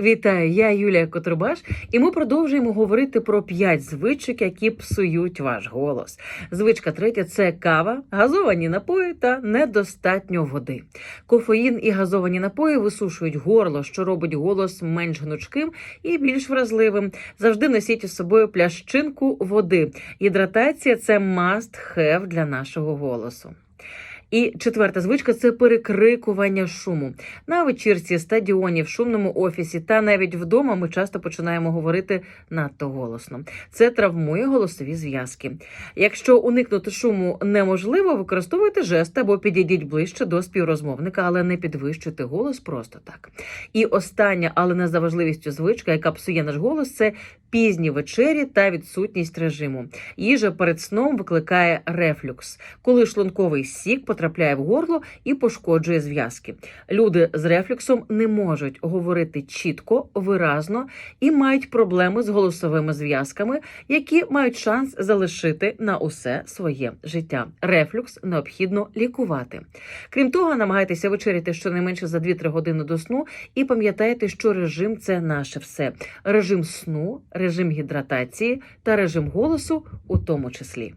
Вітаю, я Юлія Котрубаш, і ми продовжуємо говорити про п'ять звичок, які псують ваш голос. Звичка третя це кава, газовані напої та недостатньо води. Кофеїн і газовані напої висушують горло, що робить голос менш гнучким і більш вразливим. Завжди носіть із собою плящинку води. Гідратація це must have для нашого голосу. І четверта звичка це перекрикування шуму. На вечірці, стадіоні, в шумному офісі та навіть вдома ми часто починаємо говорити надто голосно. Це травмує голосові зв'язки. Якщо уникнути шуму неможливо, використовуйте жест або підійдіть ближче до співрозмовника, але не підвищуйте голос просто так. І остання, але не за важливістю звичка, яка псує наш голос, це пізні вечері та відсутність режиму. Їжа перед сном викликає рефлюкс, коли шлунковий сік потрапляє в горло і пошкоджує зв'язки. Люди з рефлюксом не можуть говорити чітко, виразно і мають проблеми з голосовими зв'язками, які мають шанс залишити на усе своє життя. Рефлюкс необхідно лікувати. Крім того, намагайтеся вечеряти щонайменше за 2-3 години до сну і пам'ятайте, що режим це наше все. Режим сну, режим гідратації та режим голосу у тому числі.